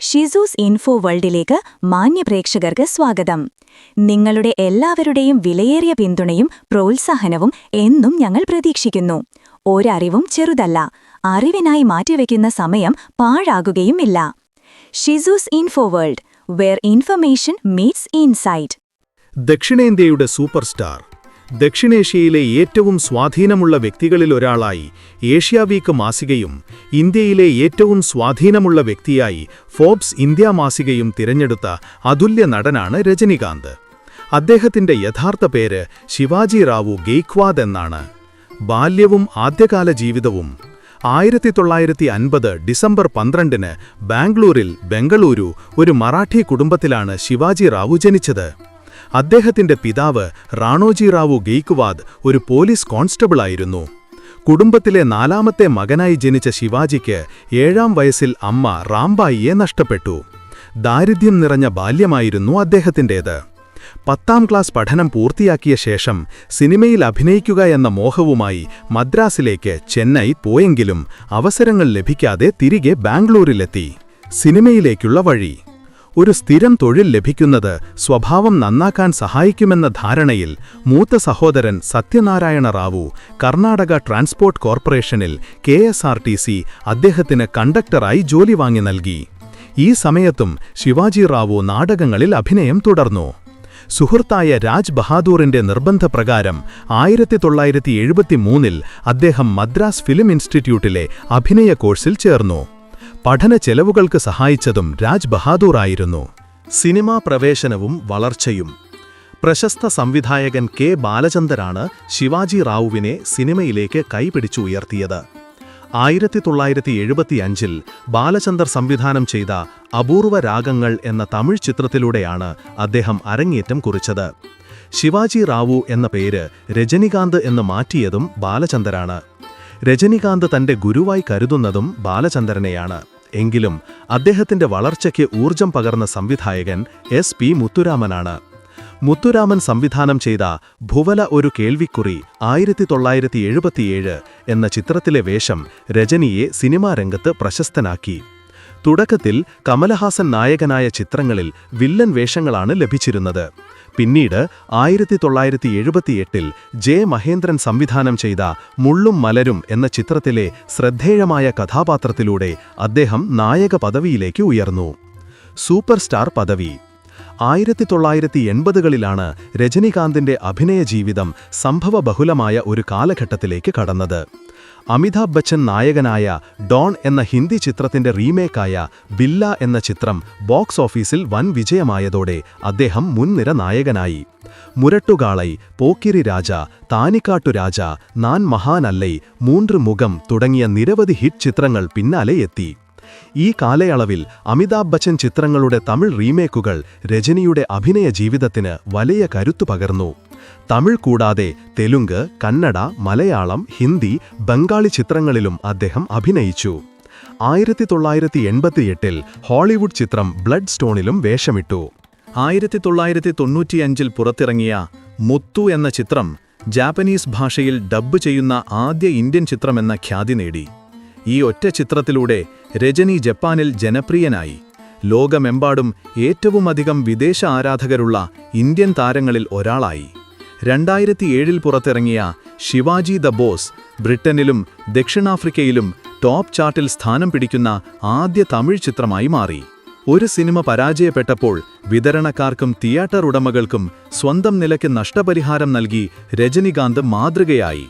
ഷിസൂസ് info വേൾഡിലേക്ക് മാന്യപ്രേക്ഷകർക്ക് സ്വാഗതം. നിങ്ങളുടെ എല്ലാവരുടെയും വിലയേറിയ പിന്തുണയും പ്രോത്സാഹനവും എന്നും ഞങ്ങൾ പ്രതീക്ഷിക്കുന്നു. ഒരറിവും ചെറുതല്ല അറിവിനായി മാറ്റിവെക്കുന്ന സമയം പാഴാകുകയുമില്ല. ഷിസൂസ് info world where information meets insight ദക്ഷിണേന്ത്യയുടെ super star ദക്ഷിണേഷ്യയിലെ ഏറ്റവും സ്വാധീനമുള്ള വ്യക്തികളിലൊരാളായി ഏഷ്യ വീക്ക് മാസികയും ഇന്ത്യയിലെ ഏറ്റവും സ്വാധീനമുള്ള വ്യക്തിയായി ഫോബ്സ് ഇന്ത്യ മാസികയും തിരഞ്ഞെടുത്ത അതുല്യ നടനാണ് രജനികാന്ത്. അദ്ദേഹത്തിന്റെ യഥാർത്ഥ പേര് ശിവാജി റാവു ഗെയ്ക്വാദ് എന്നാണ്. ബാല്യവും ആദ്യകാല ജീവിതവും ആയിരത്തി തൊള്ളായിരത്തി അൻപത് ഡിസംബർ പന്ത്രണ്ടിന് ബാംഗ്ലൂരിൽ ബംഗളൂരു ഒരു മറാഠി കുടുംബത്തിലാണ് ശിവാജി റാവു ജനിച്ചത്. അദ്ദേഹത്തിന്റെ പിതാവ് റാണോജി റാവു ഗെയ്ക്വാദ് ഒരു പോലീസ് കോൺസ്റ്റബിളായിരുന്നു കുടുംബത്തിലെ നാലാമത്തെ മകനായി ജനിച്ച ശിവാജിക്ക് ഏഴാം വയസ്സിൽ അമ്മ റാംബായിയെ നഷ്ടപ്പെട്ടു. ദാരിദ്ര്യം നിറഞ്ഞ ബാല്യമായിരുന്നു അദ്ദേഹത്തിന്റേത് പത്താം ക്ലാസ് പഠനം പൂർത്തിയാക്കിയ ശേഷം സിനിമയിൽ അഭിനയിക്കുക എന്ന മോഹവുമായി മദ്രാസിലേക്ക് ചെന്നൈ പോയെങ്കിലും അവസരങ്ങൾ ലഭിക്കാതെ തിരികെ ബാംഗ്ലൂരിലെത്തി. സിനിമയിലേക്കുള്ള വഴി. ഒരു സ്ഥിരം തൊഴിൽ ലഭിക്കുന്നത് സ്വഭാവം നന്നാക്കാൻ സഹായിക്കുമെന്ന ധാരണയിൽ മൂത്ത സഹോദരൻ സത്യനാരായണ റാവു കർണാടക ട്രാൻസ്പോർട്ട് കോർപ്പറേഷനിൽ കെ അദ്ദേഹത്തിന് കണ്ടക്ടറായി ജോലി വാങ്ങി നൽകി. ഈ സമയത്തും ശിവാജി റാവു നാടകങ്ങളിൽ അഭിനയം തുടർന്നു. സുഹൃത്തായ രാജ് ബഹാദൂറിന്റെ നിർബന്ധപ്രകാരം ആയിരത്തി തൊള്ളായിരത്തി എഴുപത്തിമൂന്നിൽ അദ്ദേഹം മദ്രാസ് ഫിലിം ഇൻസ്റ്റിറ്റ്യൂട്ടിലെ അഭിനയ കോഴ്സിൽ ചേർന്നു. പഠന ചെലവുകൾക്ക് സഹായിച്ചതും രാജ് ബഹാദൂർ ആയിരുന്നു. സിനിമാ പ്രവേശനവും വളർച്ചയും. പ്രശസ്ത സംവിധായകൻ കെ ബാലചന്ദറാണ് ശിവാജി റാവുവിനെ സിനിമയിലേക്ക് കൈപിടിച്ചു ഉയർത്തിയത്. ആയിരത്തി തൊള്ളായിരത്തി എഴുപത്തിയഞ്ചിൽ ബാലചന്ദർ സംവിധാനം ചെയ്ത അപൂർവ രാഗങ്ങൾ എന്ന തമിഴ് ചിത്രത്തിലൂടെയാണ് അദ്ദേഹം അരങ്ങേറ്റം കുറിച്ചത്. ശിവാജി റാവു എന്ന പേര് രജനികാന്ത് എന്ന് മാറ്റിയതും ബാലചന്ദറാണ് രജനികാന്ത് തന്റെ ഗുരുവായി കരുതുന്നതും ബാലചന്ദ്രനെയാണ്. എങ്കിലും അദ്ദേഹത്തിന്റെ വളർച്ചയ്ക്ക് ഊർജം പകർന്ന സംവിധായകൻ എസ് പി മുത്തുരാമനാണ്. മുത്തുരാമൻ സംവിധാനം ചെയ്ത ഭുവല ഒരു കേൾവിക്കുറി ആയിരത്തി തൊള്ളായിരത്തി എഴുപത്തിയേഴ് എന്ന ചിത്രത്തിലെ വേഷം രജനിയെ സിനിമാ രംഗത്ത് പ്രശസ്തനാക്കി. തുടക്കത്തിൽ കമലഹാസൻ നായകനായ ചിത്രങ്ങളിൽ വില്ലൻ വേഷങ്ങളാണ് ലഭിച്ചിരുന്നത്. പിന്നീട് ആയിരത്തി തൊള്ളായിരത്തി എഴുപത്തിയെട്ടിൽ ജെ മഹേന്ദ്രൻ സംവിധാനം ചെയ്ത മുള്ളും മലരും എന്ന ചിത്രത്തിലെ ശ്രദ്ധേയമായ കഥാപാത്രത്തിലൂടെ അദ്ദേഹം നായക പദവിയിലേക്ക് ഉയർന്നു. സൂപ്പർ സ്റ്റാർ പദവി. ആയിരത്തി തൊള്ളായിരത്തി എൺപതുകളിലാണ് രജനികാന്തിന്റെ അഭിനയ ജീവിതം സംഭവബഹുലമായ ഒരു കാലഘട്ടത്തിലേക്ക് കടന്നത്. അമിതാഭ് ബച്ചൻ നായകനായ ഡോൺ എന്ന ഹിന്ദി ചിത്രത്തിന്റെ റീമേക്കായ ബില്ല എന്ന ചിത്രം ബോക്സ് ഓഫീസിൽ വൻ വിജയമായതോടെ അദ്ദേഹം മുൻനിര നായകനായി. മുരട്ടുകാളൈ പോക്കിരി രാജ താനിക്കാട്ടു രാജ നാൻ മഹാനല്ലൈ മൂன்று മുഖം തുടങ്ങിയ നിരവധി ഹിറ്റ് ചിത്രങ്ങൾ പിന്നാലെ എത്തി. ഈ കാലയളവിൽ അമിതാഭ് ബച്ചൻ ചിത്രങ്ങളുടെ തമിഴ് റീമേക്കുകൾ രജനിയുടെ അഭിനയ ജീവിതത്തിന് വലിയ കരുത്തു പകർന്നു. തമിഴ് കൂടാതെ തെലുങ്ക് കന്നഡ മലയാളം ഹിന്ദി ബംഗാളി ചിത്രങ്ങളിലും അദ്ദേഹം അഭിനയിച്ചു. ആയിരത്തി തൊള്ളായിരത്തി എൺപത്തിയെട്ടിൽ ഹോളിവുഡ് ചിത്രം ബ്ലഡ് സ്റ്റോണിലും വേഷമിട്ടു. ആയിരത്തി തൊള്ളായിരത്തി തൊണ്ണൂറ്റിയഞ്ചിൽ പുറത്തിറങ്ങിയ മുത്തു എന്ന ചിത്രം ജാപ്പനീസ് ഭാഷയിൽ ഡബ്ബ് ചെയ്യുന്ന ആദ്യ ഇന്ത്യൻ ചിത്രമെന്ന ഖ്യാതി നേടി. ഈ ഒറ്റ ചിത്രത്തിലൂടെ രജനി ജപ്പാനിൽ ജനപ്രിയനായി. ലോകമെമ്പാടും ഏറ്റവുമധികം വിദേശ ആരാധകരുള്ള ഇന്ത്യൻ താരങ്ങളിൽ ഒരാളായി. രണ്ടായിരത്തി ഏഴിൽ പുറത്തിറങ്ങിയ ശിവാജി ദ ബോസ് ബ്രിട്ടനിലും ദക്ഷിണാഫ്രിക്കയിലും ടോപ്പ് ചാർട്ടിൽ സ്ഥാനം പിടിക്കുന്ന ആദ്യ തമിഴ് ചിത്രമായി മാറി. ഒരു സിനിമ പരാജയപ്പെട്ടപ്പോൾ വിതരണക്കാർക്കും തിയേറ്റർ ഉടമകൾക്കും സ്വന്തം നിലയ്ക്ക് നഷ്ടപരിഹാരം നൽകി രജനികാന്ത് മാതൃകയായി.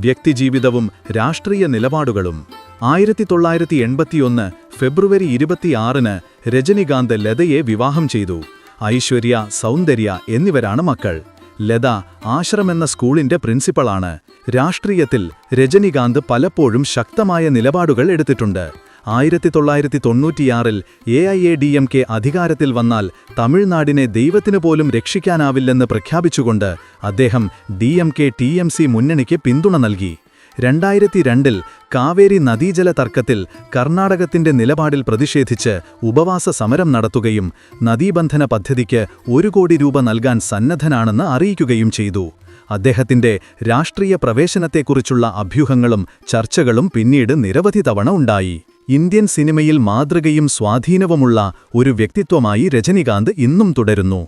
വ്യക്തിജീവിതവും രാഷ്ട്രീയ നിലപാടുകളും. ആയിരത്തി തൊള്ളായിരത്തി എൺപത്തിയൊന്ന് ഫെബ്രുവരി ഇരുപത്തിയാറിന് രജനികാന്ത് ലതയെ വിവാഹം ചെയ്തു. ഐശ്വര്യ സൗന്ദര്യ എന്നിവരാണ് മക്കൾ. ലത ആശ്രം എന്ന സ്കൂളിന്റെ പ്രിൻസിപ്പളാണ്. രാഷ്ട്രീയത്തിൽ രജനികാന്ത് പലപ്പോഴും ശക്തമായ നിലപാടുകൾ എടുത്തിട്ടുണ്ട്. ആയിരത്തി തൊള്ളായിരത്തി തൊണ്ണൂറ്റിയാറിൽ A I A D M K അധികാരത്തിൽ വന്നാൽ തമിഴ്നാടിനെ ദൈവത്തിനു പോലും രക്ഷിക്കാനാവില്ലെന്ന് പ്രഖ്യാപിച്ചുകൊണ്ട് അദ്ദേഹം D M K T M C മുന്നണിക്ക് പിന്തുണ നൽകി. രണ്ടായിരത്തി രണ്ടിൽ കാവേരി നദീജല തർക്കത്തിൽ കർണാടകത്തിന്റെ നിലപാടിൽ പ്രതിഷേധിച്ച് ഉപവാസ സമരം നടത്തുകയും നദീബന്ധന പദ്ധതിക്ക് ഒരു കോടി രൂപ നൽകാൻ സന്നദ്ധനാണെന്ന് അറിയിക്കുകയും ചെയ്തു. അദ്ദേഹത്തിന്റെ രാഷ്ട്രീയ പ്രവേശനത്തെക്കുറിച്ചുള്ള അഭ്യൂഹങ്ങളും ചർച്ചകളും പിന്നീട് നിരവധി തവണ ഉണ്ടായി. ഇന്ത്യൻ സിനിമയിൽ മാതൃകയും സ്വാധീനവുമുള്ള ഒരു വ്യക്തിത്വമായി രജനികാന്ത് ഇന്നും തുടരുന്നു.